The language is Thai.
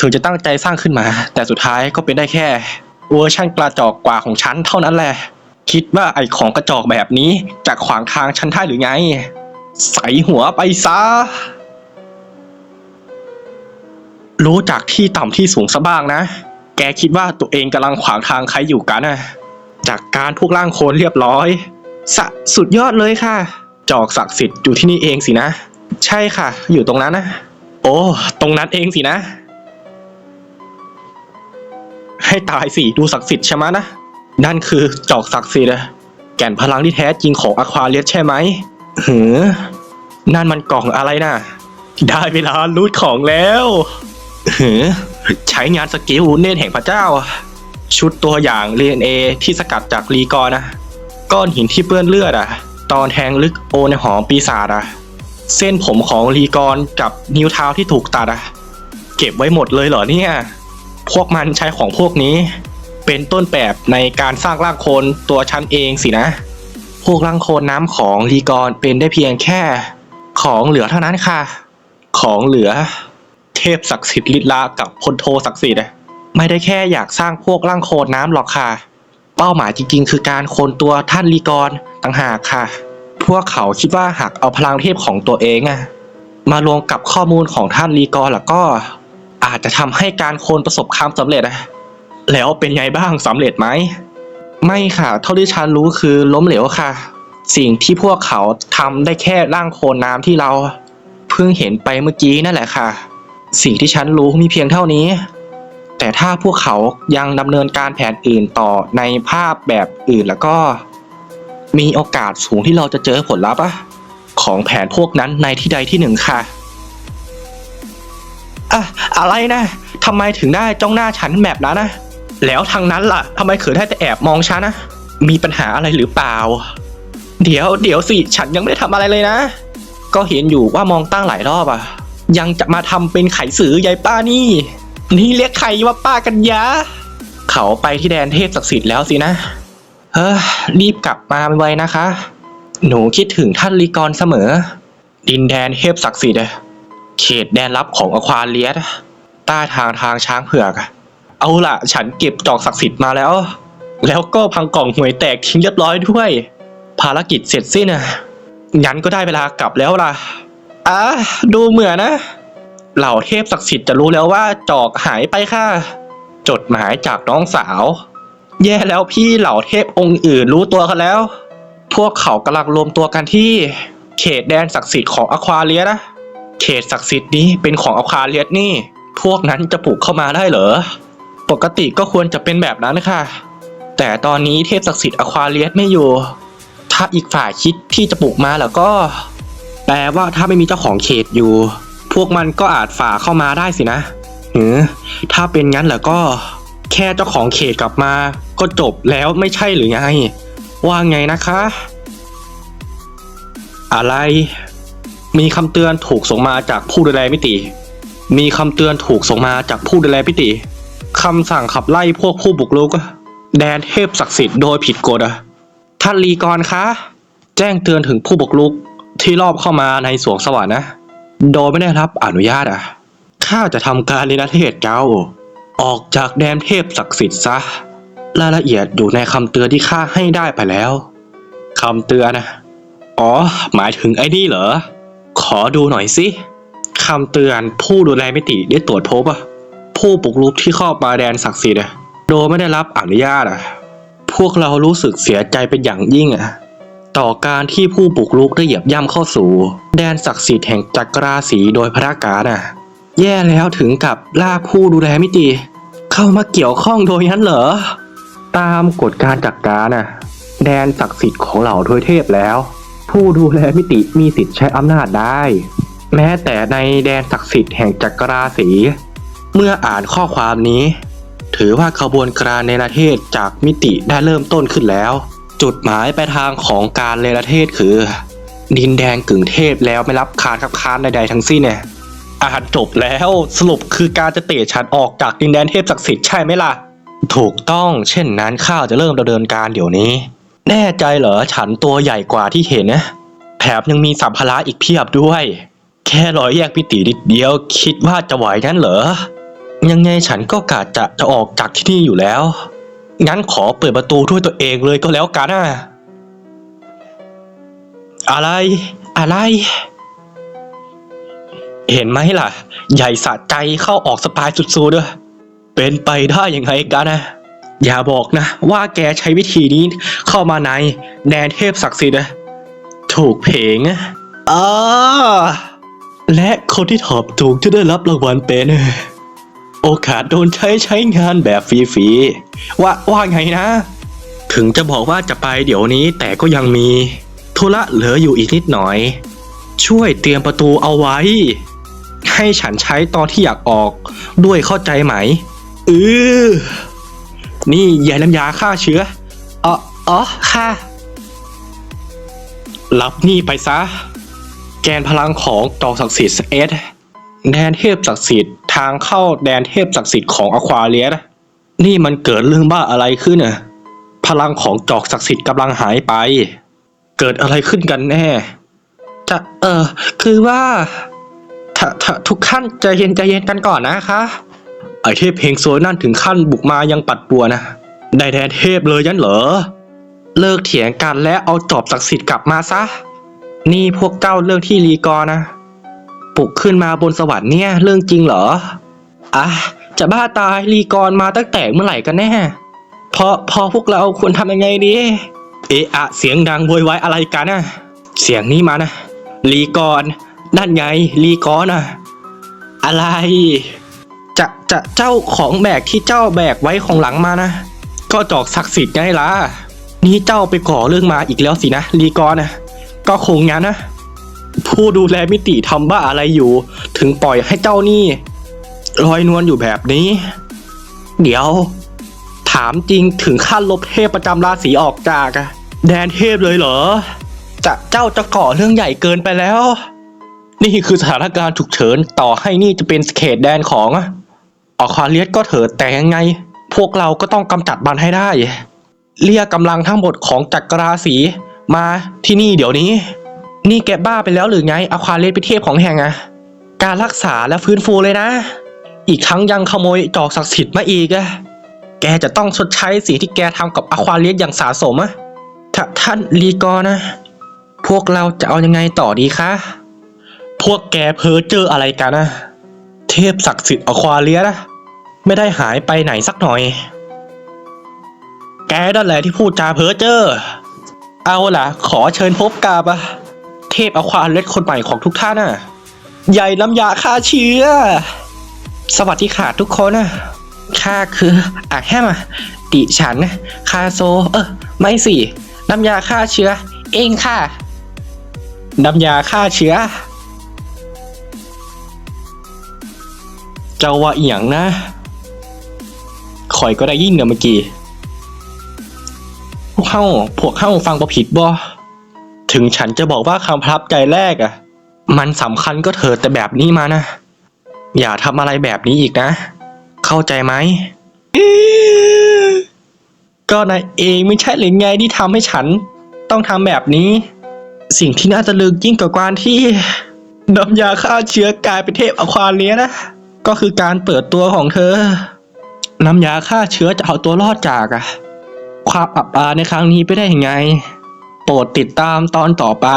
ถึงจะตั้งใจสร้างขึ้นมา แต่สุดท้ายก็เป็นได้แค่เวอร์ชันกระจอกกว่าของฉันเท่านั้นแหละ คิดว่าไอของกระจอกแบบนี้จะขวางทางฉันได้หรือไง ใส่หัวไปซะ รู้จักที่ต่ำที่สูงซะบ้างนะ แกคิดว่าตัวเองกำลังขวางทางใครอยู่กันนะจากการพวกร่างโคลนเรียบร้อยสะสุดยอดเลยค่ะ จอกศักดิ์สิทธิ์อยู่ที่นี่เองสินะ ใช่ค่ะ อยู่ตรงนั้นนะ โอ้ ตรงนั้นเองสินะ ให้ตายสิดูศักดิ์สิทธิ์ใช่ไหมนะ นั่นคือจอกศักดิ์สิทธิ์อะแก่นพลังที่แท้จริงของอควาเลียสใช่ไหมหือนั่นมันกล่องอะไรนะได้เวลารูดของแล้วหือใช้งานสกิลเนตแห่งพระเจ้า ชุดตัวอย่าง DNA ที่สกัดจากรีกอนะ ก้อนหินที่เปื้อนเลือดอะตอนแทงลึกโอในหอมปีศาจอะเส้นผมของรีกรกับนิ้วเท้าที่ถูกตัดอะเก็บไว้หมดเลยเหรอเนี่ย พวกมันใช้ของพวกนี้ เป็นต้นแบบในการสร้างร่างโคลนตัวฉันเองสินะ พวกร่างโคลนน้ำของรีกรเป็นได้เพียงแค่ของเหลือเท่านั้นค่ะ ของเหลือ เทพศักดิ์สิทธิ์ลิลากับพลโทศักดิ์สิทธิ์ไม่ได้แค่อยากสร้างพวกร่างโคลนน้ำหรอกค่ะ เป้าหมายจริงๆ คือการโคนตัวท่านลีกรต่างหากค่ะ พวกเขาคิดว่าหากเอาพลังเทพของตัวเองอะมารวมกับข้อมูลของท่านลีกรแล้วก็ อาจจะทำให้การโคนประสบความสำเร็จอะแล้วเป็นไงบ้างสำเร็จไหม ไม่ค่ะ เท่าที่ฉันรู้คือล้มเหลวค่ะ สิ่งที่พวกเขาทำได้แค่ร่างโคลนน้ำที่เราเพิ่งเห็นไปเมื่อกี้นั่นแหละค่ะ สิ่งที่ฉันรู้มีเพียงเท่านี้ แต่ถ้าพวกเขายังดำเนินการแผนอื่นต่อในภาพแบบอื่นแล้วก็ มีโอกาสสูงที่เราจะเจอผลลัพธ์ของแผนพวกนั้นในที่ใดที่หนึ่งค่ะ อะอะไรนะทำไมถึงได้จ้องหน้าฉันแบบนั้นนะแล้วทางนั้นล่ะทำไมเขินได้แต่แอบมองฉันนะมีปัญหาอะไรหรือเปล่า เดี๋ยวเดี๋ยวสิฉันยังไม่ได้ทำอะไรเลยนะ ก็เห็นอยู่ว่ามองตั้งหลายรอบอะยังจะมาทำเป็นไขสือยายป้านี่ นี่เรียกใครว่าป้ากันยะ เขาไปที่แดนเทพศักดิ์สิทธิ์แล้วสินะเฮ้อรีบกลับมาไวๆนะคะ หนูคิดถึงท่านลีกรเสมอ ดินแดนเทพศักดิ์สิทธิ์อะ เขตแดนลับของอควาเลียสใต้ทางทางช้างเผือก เอาล่ะ ฉันเก็บจอกศักดิ์สิทธิ์มาแล้ว แล้วก็พังกล่องหวยแตกทิ้งเรียบร้อยด้วย ภารกิจเสร็จสิ้นอะงั้นก็ได้เวลากลับแล้วล่ะอะดูเหมือนนะ เหล่าเทพศักดิ์สิทธิ์จะรู้แล้วว่าจอกหายไปค่ะ จดหมายจากน้องสาว แย่แล้วพี่เหล่าเทพองค์อื่นรู้ตัวกันแล้ว พวกเขากำลังรวมตัวกันที่ เขตแดนศักดิ์สิทธิ์ของอควาเลียนะ เขตศักดิ์สิทธิ์นี้เป็นของอควาเลียสนี่ พวกนั้นจะปลูกเข้ามาได้เหรอ ปกติก็ควรจะเป็นแบบนั้นค่ะ แต่ตอนนี้เทพศักดิ์สิทธิ์อควาเลียสไม่อยู่ ถ้าอีกฝ่ายคิดที่จะปลูกมาแล้วก็ แปลว่าถ้าไม่มีเจ้าของเขตอยู่ พวกมันก็อาจฝ่าเข้ามาได้สินะหือถ้าเป็นงั้นแล้วก็ แค่เจ้าของเขตกลับมา ก็จบแล้วไม่ใช่หรือไง ว่าไงนะคะ อะไร มีคำเตือนถูกส่งมาจากผู้ดูแลมิติ มีคำเตือนถูกส่งมาจากผู้ดูแลมิติคำสั่งขับไล่พวกผู้บุกรุกแดนเทพศักดิ์สิทธิ์โดยผิดกฎอะท่านลีกรคะ แจ้งเตือนถึงผู้บุกรุกที่รอบเข้ามาในสวงสวรรค์นะ โดยไม่ได้รับอนุญาตอะข้าจะทำการในประเทศเจ้า ออกจากแดนเทพศักดิ์สิทธิ์ซะ รายละเอียดอยู่ในคำเตือนที่ข้าให้ได้ไปแล้วคำเตือนนะ อ๋อ หมายถึงไอ้นี่เหรอ ขอดูหน่อยสิคำเตือนผู้ดูแลมิติได้ตรวจพบอะผู้บุกรุกที่เข้ามาแดนศักดิ์สิทธิ์อะโดยไม่ได้รับอนุญาตอะพวกเรารู้สึกเสียใจเป็นอย่างยิ่งอะต่อการที่ผู้บุกรุกได้เหยียบย่ำเข้าสู่ แดนศักดิ์สิทธิ์แห่งจักรราศีโดยพระการน่ะแย่แล้วถึงกับลากผู้ดูแลมิติ เข้ามาเกี่ยวข้องโดยนั้นเหรอ ตามกฎการจัดการน่ะ แดนศักดิ์สิทธิ์ของเหล่าทวยเทพแล้ว ผู้ดูแลมิติมีสิทธิ์ใช้อำนาจได้ แม้แต่ในแดนศักดิ์สิทธิ์แห่งจักรราศีเมื่ออ่านข้อความนี้ ถือว่าขบวนการในประเทศจากมิติได้เริ่มต้นขึ้นแล้ว จุดหมายปลายทางของการเลประเทศคือ ดินแดนกึ่งเทพแล้วไม่รับคานคับค้านใดๆทั้งสิ้นเนี่ยอ่านจบแล้วสรุปคือการจะเตะฉันออกจากดินแดนเทพศักดิ์สิทธิ์ใช่ไหมล่ะ ถูกต้องเช่นนั้นข้าจะเริ่มดำเนินการเดี๋ยวนี้ แน่ใจเหรอฉันตัวใหญ่กว่าที่เห็นนะแถมยังมีสัมภาระอีกเพียบด้วย แค่รอยแยกพิตินิดเดียวคิดว่าจะไหวงั้นเหรอ ยังไงฉันก็กะจะจะออกจากที่นี่อยู่แล้ว งั้นขอเปิดประตูด้วยตัวเองเลยก็แล้วกันนะอะไร อะไร เห็นไหมล่ะ ใหญ่สะใจเข้าออกสปายสุดๆด้วยเป็นไปได้ยังไงกันนะ อย่าบอกนะ ว่าแกใช้วิธีนี้เข้ามาในแดนเทพศักดิ์สิทธิ์นะถูกเพลงอะอ่าและคนที่ตอบถูกจะได้รับรางวัลเป็น โอกาสโดนใช้ใช้งานแบบฟรีๆว่าว่าไงนะ ถึงจะบอกว่าจะไปเดี๋ยวนี้แต่ก็ยังมีธุระเหลืออยู่อีกนิดหน่อย ช่วยเตรียมประตูเอาไว้ ให้ฉันใช้ตอนที่อยากออกด้วยเข้าใจไหมเออ นี่ยาน้ำยาฆ่าเชื้ออ๋ออ๋อค่ะ รับนี่ไปซะ แกนพลังของจอกศักดิ์สิทธิ์เอสแดนเทพศักดิ์สิทธิ์ทางเข้าแดนเทพศักดิ์สิทธิ์ของอควาเลียสนี่มันเกิดเรื่องบ้าอะไรขึ้นน่ะพลังของจอกศักดิ์สิทธิ์กำลังหายไป เกิดอะไรขึ้นกันแน่จะเออคือว่าถ้าถ้าทุกขั้นใจเย็นใจเย็นกันก่อนนะคะ ไอเทพเพลงโซยนั่นถึงขั้นบุกมายังปัดปัวนะ ได้แดนเทพเลยยันเหรอ เลิกเถียงกันและเอาจอบศักดิ์สิทธิ์กลับมาซะ นี่พวกเจ้าเรื่องที่รีกอนะ ปลุกขึ้นมาบนสวรรค์เนี่ยเรื่องจริงเหรอ อะ จะบ้าตายรีกรมาตั้งแต่เมื่อไหร่กันแน่ พอพอพวกเราควรทำยังไงดี เอะอะเสียงดังโวยวายอะไรกันนะเสียงนี้มานะรีกรนั่นไงรีกรนะอะไร จะจะเจ้าของแบกที่เจ้าแบกไว้ของหลังมานะ ก็จอกศักดิ์สิทธิ์ไงล่ะ นี่เจ้าไปก่อเรื่องมาอีกแล้วสินะรีกรนะ ก็คงงั้นนะ ผู้ดูแลมิติทำบ้าอะไรอยู่ ถึงปล่อยให้เจ้านี่ลอยนวลอยู่แบบนี้ เดี๋ยว ถามจริงถึงขั้นลบเทพประจำราศีออกจากแดนเทพเลยเหรอ จะเจ้าจะก่อเรื่องใหญ่เกินไปแล้ว นี่คือสถานการณ์ฉุกเฉินต่อให้นี่จะเป็นเขตแดนของ ออควาเลียสก็เถิดแต่ยังไง พวกเราก็ต้องกำจัดมันให้ได้ เรียกกำลังทั้งหมดของจักรราศีมาที่นี่เดี๋ยวนี้ นี่แกบ้าไปแล้วหรือไงอควาเลียสเป็นเทพของแห่งอะการรักษาและฟื้นฟูเลยนะ อีกทั้งยังขโมยจอกศักดิ์สิทธิ์มาอีกอะแกจะต้องชดใช้สิ่งที่แกทำกับอควาเลียสอย่างสาสมอะถ้าท่านลีกอนะ พวกเราจะเอายังไงต่อดีคะ พวกแกเพ้อเจออะไรกันนะ เทพศักดิ์สิทธิ์อควาเลียสนะ ไม่ได้หายไปไหนสักหน่อย แกนั่นแหละที่พูดจาเพ้อเจ้อ เอาล่ะ ขอเชิญพบกับะเทพอควาเล็ดคนใหม่ของทุกท่านน่ะ ใหญ่น้ำยาฆ่าเชื้อ สวัสดีค่ะทุกคนนะข้าคืออาแฮมอะดิฉันคาโซ เออ ไม่สิ น้ำยาฆ่าเชื้อ เองค่ะ น้ำยาฆ่าเชื้อ เจ้าว่าเอียงนะ ข่อยก็ได้ยินเนอะเมื่อกี้ พวกเข้าพวกเข้าฟังประผิดบ่ ถึงฉันจะบอกว่าคำประทับใจแรกอะมันสำคัญก็เถิดแต่แบบนี้มานะ อย่าทำอะไรแบบนี้อีกนะ เข้าใจไหม ก็นายเองไม่ใช่หรือไงที่ทำให้ฉัน ต้องทำแบบนี้ สิ่งที่น่าจะลึกยิ่งกว่าการที่น้ำยาฆ่าเชื้อกลายเป็นเทพอควาเลียนะ ก็คือการเปิดตัวของเธอ น้ำยาฆ่าเชื้อจะเอาตัวรอดจากอะความอับอายในครั้งนี้ไปได้ยังไง โปรดติดตามตอนต่อไป